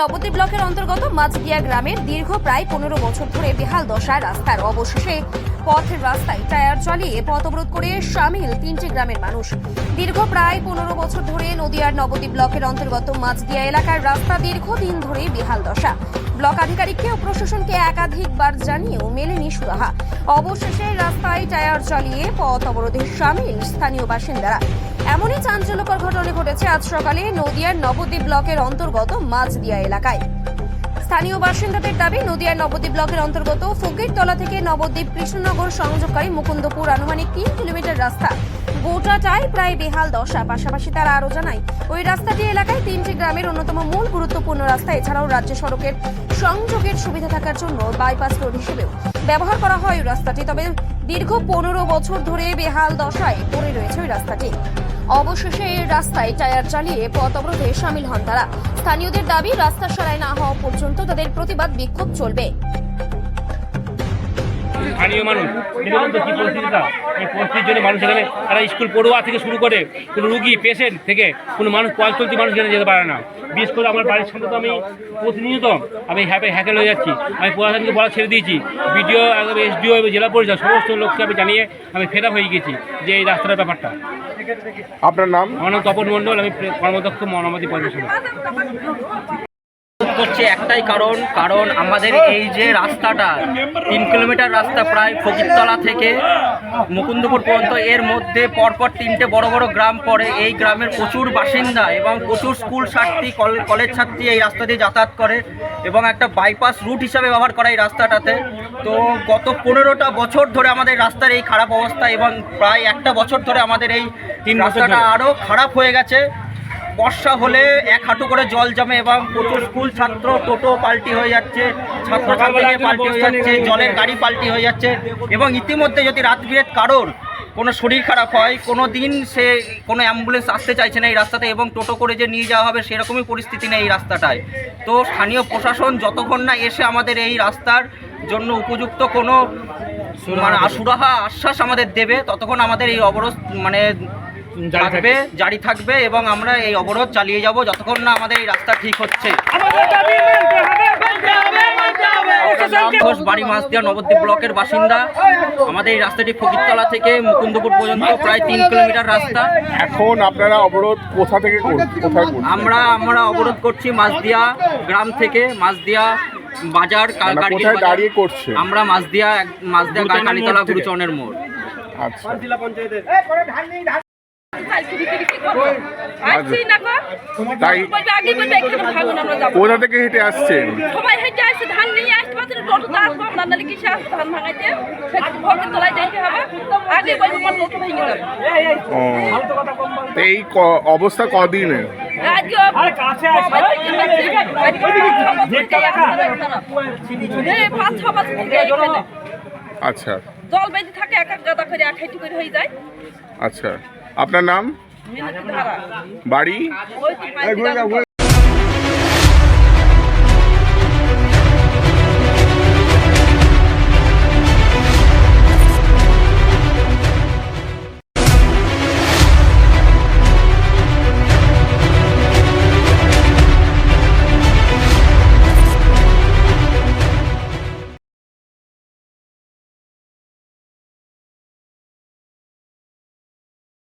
নবদ্বীপ ব্লকের অন্তর্গত মাঝদিয়া গ্রামের দীর্ঘ প্রায় পনেরো বছর ধরে বেহাল দশায় রাস্তার অবশেষে পথের রাস্তায় টায়ার চালিয়ে পথ অবরোধ করে সামিল তিনটি গ্রামের মানুষ। দীর্ঘ প্রায় পনেরো বছর ধরে নদিয়ার নবদ্বীপ ব্লকের অন্তর্গত মাঝদিয়া এলাকার রাস্তা দীর্ঘদিন ধরে বেহাল দশা। ব্লক আধিকারিককে ও প্রশাসনকে একাধিকবার জানিয়েও মেলেনি সুরাহা। অবশেষে রাস্তায় টায়ার চালিয়ে পথ অবরোধে সামিল স্থানীয় বাসিন্দারা। এমনই চাঞ্চল্যকর ঘটনা ঘটেছে আজ সকালে নদিয়ার নবদ্বীপ ব্লকের অন্তর্গত মাছদিয়া এলাকায়। স্থানীয় বাসিন্দাদের দাবি, নদিয়ার নবদ্বীপ ব্লকের অন্তর্গত ফকিরতলা থেকে নবদ্বীপ কৃষ্ণনগর সংযোগকারী মুকুন্দপুর আনুমানিক তিন কিলোমিটার রাস্তা গোটাটাই প্রায় বেহাল দশা। পাশাপাশি তারা আরও জানায়, ওই রাস্তাটি এলাকায় তিনটি গ্রামের অন্যতম মূল গুরুত্বপূর্ণ রাস্তা। এছাড়াও রাজ্য সড়কের সংযোগের সুবিধা থাকার জন্য বাইপাস রোড হিসেবেও ব্যবহার করা হয় ওই রাস্তাটি। তবে দীর্ঘ পনেরো বছর ধরে বেহাল দশায় পড়ে রয়েছে ওই রাস্তাটি। অবশেষে এই রাস্তায় টায়ার চালিয়ে পথ অবরোধে সামিল হন তারা। স্থানীয়দের দাবি, রাস্তা সরাই না হওয়া পর্যন্ত তাদের প্রতিবাদ বিক্ষোভ চলবে। স্থানীয় মানুষ দেখুন তো কী পরিস্থিতিটা? এই পরিস্থিতির জন্য মানুষ এখানে তারা স্কুল পড়ুয়া থেকে শুরু করে কোনো রুগী পেশেন্ট থেকে কোনো মানুষ পথ চলতি মানুষ এখানে যেতে পারে না। বিশেষ করে আমার বাড়ির সামনে তো আমি প্রতিনিয়ত আমি হ্যাপে হ্যাকেল হয়ে যাচ্ছি। আমি প্রশাসনকে বলা ছেড়ে দিয়েছি। বিডিও এসডিও এবং জেলা পরিষদ সমস্ত লোককে আমি জানিয়ে আমি ফেরা হয়ে গেছি যে এই রাস্তার ব্যাপারটা। আপনার নাম? আমার নাম তপন মণ্ডল আমি কর্মদক্ষ মনামতি পরিবেশন করছে একটাই কারণ কারণ আমাদের এই যে রাস্তাটা তিন কিলোমিটার রাস্তা প্রায় ফকিরতলা থেকে মুকুন্দপুর পর্যন্ত এর মধ্যে পরপর তিনটে বড় বড় গ্রাম পড়ে। এই গ্রামের প্রচুর বাসিন্দা এবং প্রচুর স্কুল ছাত্রী কল- কলেজ ছাত্রী এই রাস্তা দিয়ে যাতায়াত করে এবং একটা বাইপাস রুট হিসাবে ব্যবহার করা এই রাস্তাটাতে। তো গত পনেরোটা বছর ধরে আমাদের রাস্তার এই খারাপ অবস্থা এবং প্রায় একটা বছর ধরে আমাদের এই তিন রাস্তাটা আরও খারাপ হয়ে গেছে। বর্ষা হলে এক হাঁটু করে জল জমে এবং প্রচুর স্কুল ছাত্র, টোটো পাল্টি হয়ে যাচ্ছে ছাত্র ছাত্রী পাল্টি হয়ে যাচ্ছে, জলের গাড়ি পাল্টি হয়ে যাচ্ছে এবং ইতিমধ্যে যদি রাত বিরেত কারোর কোনো শরীর খারাপ হয়, কোনো দিন সে কোনো অ্যাম্বুলেন্স আসতে চাইছে না এই রাস্তাতে এবং টোটো করে যে নিয়ে যাওয়া হবে সেরকমই পরিস্থিতি নেই এই রাস্তাটায়। তো স্থানীয় প্রশাসন যতক্ষণ না এসে আমাদের এই রাস্তার জন্য উপযুক্ত কোনো মানে সুরাহা, আশ্বাস আমাদের দেবে, ততক্ষণ আমাদের এই অবরোধ মানে থাকবে। থাকবে। জারি থাকবে এবং আমরা এই অবরোধ চালিয়ে যাব যতক্ষণ না আমাদের এই রাস্তা ঠিক হচ্ছে। ঘোষ বাড়ি মাছ দেওয়া নবদ্বীপ ব্লকের বাসিন্দা। আমাদের এই রাস্তাটি ফকিরতলা থেকে মুকুন্দপুর পর্যন্ত প্রায় তিন কিলোমিটার রাস্তা। এখন আপনারা অবরোধ কোথা থেকে আমরা আমরা অবরোধ করছি মাছদিয়া গ্রাম থেকে মাছদিয়া বাজার মানে। দাঁড়িয়ে করছেন? আমরা মাছদিয়া এক- মাছদিয়া কালীতলা মোড় গুরুচরণের মোড়। আচ্ছা। তাই কোথা থেকে হেঁটে আসছেন সবাই হেঁটে আসছে ধান নিয়ে আসতে পারছে না টোটো তো আসব আমরা নাহলে কিসে আসব ধান ভাঙাইতে? ভোগের তলায় যাইতে হবে। আগে বলব আমার টোটো ভেঙে যাবে। এই ক- অবস্থা এখানে। আচ্ছা। জল বেঁধে থাকে এক এক গাদা করে এক হাইটি করে হয়ে যায়। আচ্ছা। আপনার নাম মিনতি ধারা বাড়ি